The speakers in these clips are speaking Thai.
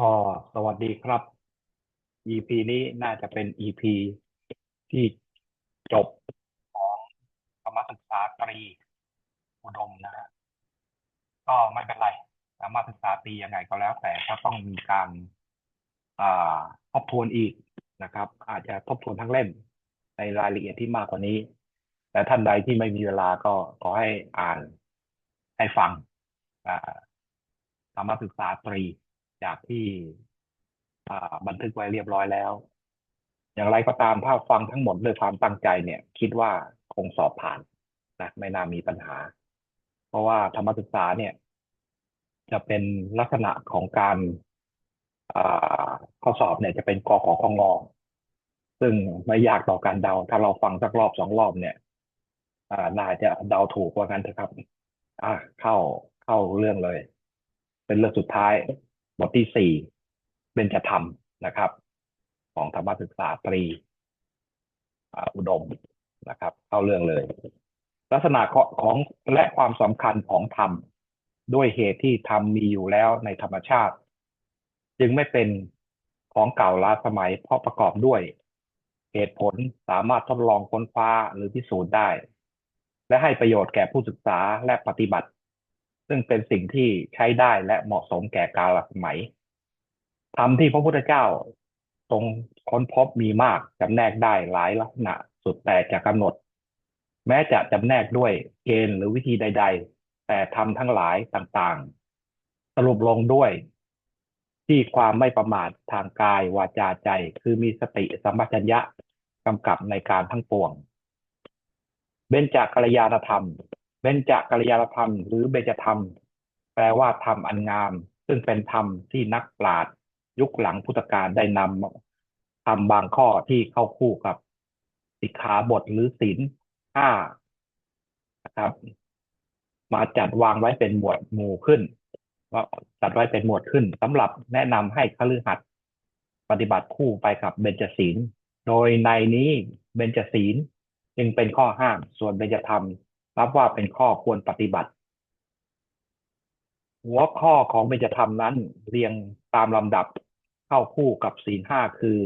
อ๋อสวัสดีครับ EP นี้น่าจะเป็น EP ที่จบของธรรมศึกษาตรีอุดมนะฮะก็ไม่เป็นไรธรรมศึกษาตรียังไงก็แล้ว แต่ก็ต้องมีการอ่าทบทวนอีกนะครับ อาจจะทบทวนทั้งเล่มในรายละเอียดที่มากกว่านี้ แต่ท่านใดที่ไม่มีเวลาก็ขอให้อ่านให้ฟังธรรมศึกษาตรี จากที่บันทึกไว้เรียบร้อยแล้ว อย่างไรก็ตามถ้าฟังทั้งหมดด้วยความตั้งใจเนี่ย คิดว่าคงสอบผ่านนะไม่น่ามีปัญหา เพราะว่าธรรมศึกษาเนี่ย จะเป็นลักษณะของการข้อสอบเนี่ยจะเป็นกอขคงงซึ่งไม่ยากต่อการเดา ถ้าเราฟังสักรอบสองรอบเนี่ยอ่าน่าจะเดาถูกกว่ากันเถอะครับ อ่าเข้าเข้าเรื่องเลย เป็นเรื่องสุดท้าย บทที่สี่เบญจธรรมนะครับ ของธรรมศึกษาตรีอุดมนะครับ เข้าเรื่องเลย ลักษณะของและความสำคัญของธรรม ด้วยเหตุที่ธรรมมีอยู่แล้วในธรรมชาติ จึงไม่เป็นของเก่าล้าสมัยเพราะประกอบด้วยเหตุผลสามารถทดลองค้นคว้าหรือพิสูจน์ได้ และให้ประโยชน์แก่ผู้ศึกษาและปฏิบัติ ซึ่งเป็นสิ่งที่ใช้ได้และเหมาะสมแก่กาลสมัยธรรมที่พระพุทธเจ้าทรงค้นพบมีมากจำแนกได้หลายลักษณะสุดแต่จะกำหนด แม้จะจำแนกด้วยเกณฑ์หรือวิธีใด ๆ แต่ธรรมทั้งหลายต่างๆ สรุปลงด้วย ที่ความไม่ประมาททางกายวาจาใจ คือมีสติสัมปชัญญะกำกับในการทั้งปวงเบญจกัลยาณธรรม เบญจกัลยาณธรรมหรือเบญจธรรม แปลว่าธรรมอันงาม ซึ่งเป็นธรรมที่นักปราชญ์ยุคหลังพุทธกาลได้นำทำบางข้อที่เข้าคู่กับสิกขาบทหรือศีลห้านะครับ มาจัดวางไว้เป็นหมวดหมู่ขึ้นว่าจัดไว้เป็นหมวดขึ้นสำหรับแนะนำให้คฤหัสถ์ปฏิบัติคู่ไปกับเบญจศีล โดยในนี้เบญจศีลจึงเป็นข้อห้ามส่วนเบญจธรรม นับว่าเป็นข้อควรปฏิบัติ หัวข้อของเบญจธรรมนั้นเรียงตามลำดับเข้าคู่กับศีลห้าคือ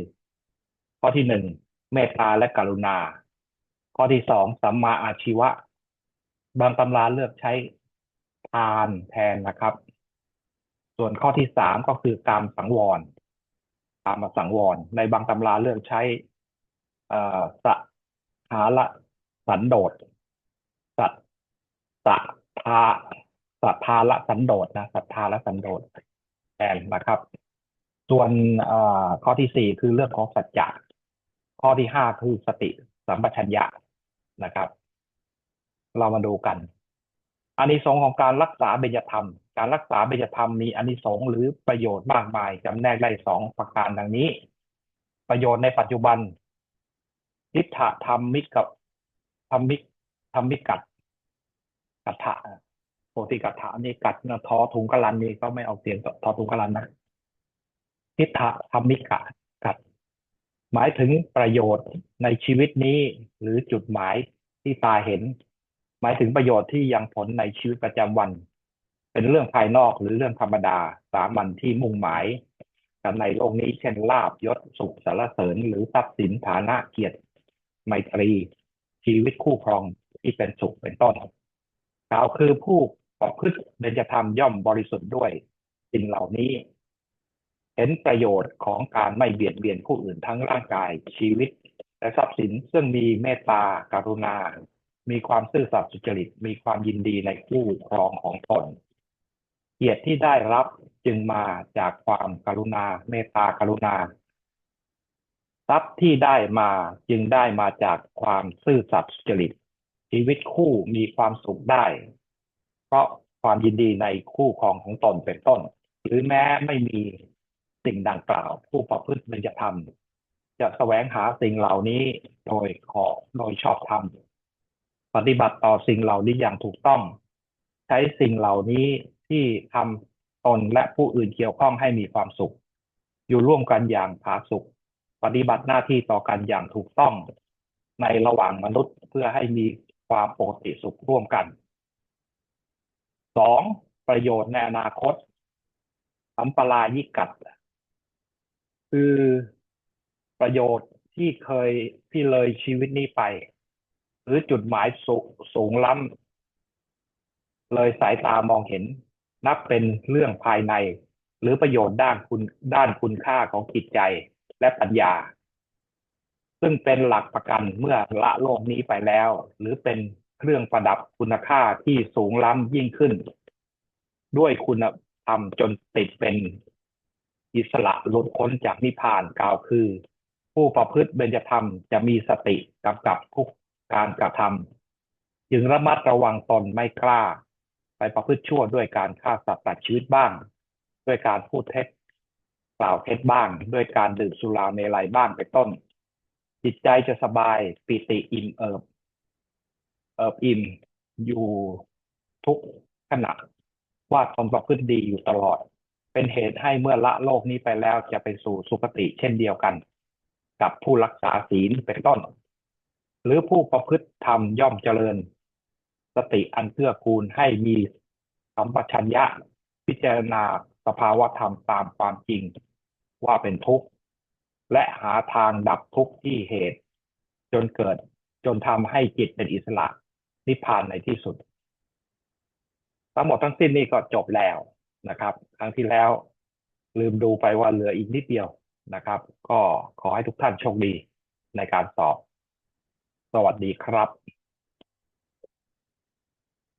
ข้อที่หนึ่งเมตตาและกรุณา ข้อที่สองสัมมาอาชีวะ บางตำราเลือกใช้ทานแทนนะครับ ส่วนข้อที่สามก็คือการสังวรการมาสังวร ในบางตำราเลือกใช้สหาละสันโดษ สัตสัทาสัทธาละสันโดษนะสัทธาละสันโดษแทนนะครับ ส่วนข้อที่สี่คือเรื่องของสัจจะข้อที่ห้าคือสติสัมปชัญญะนะครับ เรามาดูกันอานิสงส์ของการรักษาเบญจธรรม การรักษาเบญจธรรมมีอานิสงส์หรือประโยชน์มากมายจำแนกได้สองประการดังนี้ ประโยชน์ในปัจจุบันทิฏฐธรรมมิกับธรรมิก ธรรมิกัดกัตถะปกติกัตถะนี่กัดนะทอถุงกะลันนี่ก็ไม่เอาเสียงทอถุงกะลันนะทิฏฐธรรมิกะกัด หมายถึงประโยชน์ในชีวิตนี้ หรือจุดหมายที่ตาเห็น หมายถึงประโยชน์ที่ยังผลในชีวิตประจำวัน เป็นเรื่องภายนอกหรือเรื่องธรรมดาสามัญที่มุ่งหมายกันในโลกนี้เช่นลาบยศสุขสารเสริญหรือทรัพย์สินฐานะเกียรติไมตรี ชีวิตคู่ครอง ที่เป็นสุขเป็นต้นกล่าวคือผู้ประพฤติเบญจธรรมย่อมบริสุทธิ์ด้วยสิ่งเหล่านี้ เห็นประโยชน์ของการไม่เบียดเบียนผู้อื่นทั้งร่างกายชีวิต และทรัพย์สินซึ่งมีเมตตาการุณา มีความซื่อสัตย์สุจริต มีความยินดีในคู่ครองของตนเกียรติที่ได้รับจึงมาจากความการุณา เมตตาการุณาทรัพย์ที่ได้มาจึงได้มาจากความซื่อสัตย์สุจริต ชีวิตคู่มีความสุขได้ เพราะความยินดีในคู่ครองของตนเป็นต้น หรือแม้ไม่มีสิ่งดังกล่าว ผู้ประพฤติเบญจธรรม จะแสวงหาสิ่งเหล่านี้โดยขอโดยชอบธรรมปฏิบัติต่อสิ่งเหล่านี้อย่างถูกต้อง ใช้สิ่งเหล่านี้ที่ทำตนและผู้อื่นเกี่ยวข้องให้มีความสุข อยู่ร่วมกันอย่างผาสุข ปฏิบัติหน้าที่ต่อกันอย่างถูกต้อง ในระหว่างมนุษย์เพื่อให้มี ความปกติสุขร่วมกันสองประโยชน์ในอนาคตสัมปรายิกัดคือประโยชน์ที่เคยที่เลยชีวิตนี้ไป หรือจุดหมายสูสูงล้ำเลยสายตามองเห็น นับเป็นเรื่องภายใน หรือประโยชน์ด้านคุณด้านคุณค่าของจิตใจและปัญญา ซึ่งเป็นหลักประกันเมื่อละโลกนี้ไปแล้ว หรือเป็นเครื่องประดับคุณค่าที่สูงล้ำยิ่งขึ้น ด้วยคุณธรรมจนติดเป็นอิสระหลุดพ้นจากนิพพานกล่าวคือ ผู้ประพฤติเบญจธรรมจะมีสติกำกับทุกการกระทำจึงระมัดระวังตนไม่กล้า ไปประพฤติชั่วด้วยการฆ่าสัตว์ตัดชีวิตบ้าง ด้วยการพูดเท็จกล่าวเท็จบ้าง ด้วยการดื่มสุราเมลัยบ้างเป็นต้น จิตใจจะสบายปิติอิ่มเอิบ เอิบอิ่มอยู่ทุกขณะว่าตนประพฤติดีอยู่ตลอด เป็นเหตุให้เมื่อละโลกนี้ไปแล้วจะไปสู่สุคติเช่นเดียวกัน กับผู้รักษาศีลเป็นต้น หรือผู้ประพฤติธรรมย่อมเจริญ สติอันเกื้อกูลให้มีสัมปชัญญะ พิจารณาสภาวะธรรมตามความจริง ว่าเป็นทุกข์ และหาทางดับทุกข์ที่เหตุ จนเกิดจนทำให้จิตเป็นอิสระนิพพานในที่สุด ทั้งหมดทั้งสิ้นนี่ก็จบแล้วนะครับ ครั้งที่แล้วลืมดูไปว่าเหลืออีกนิดเดียวนะครับ ก็ขอให้ทุกท่านโชคดีในการสอบ สวัสดีครับ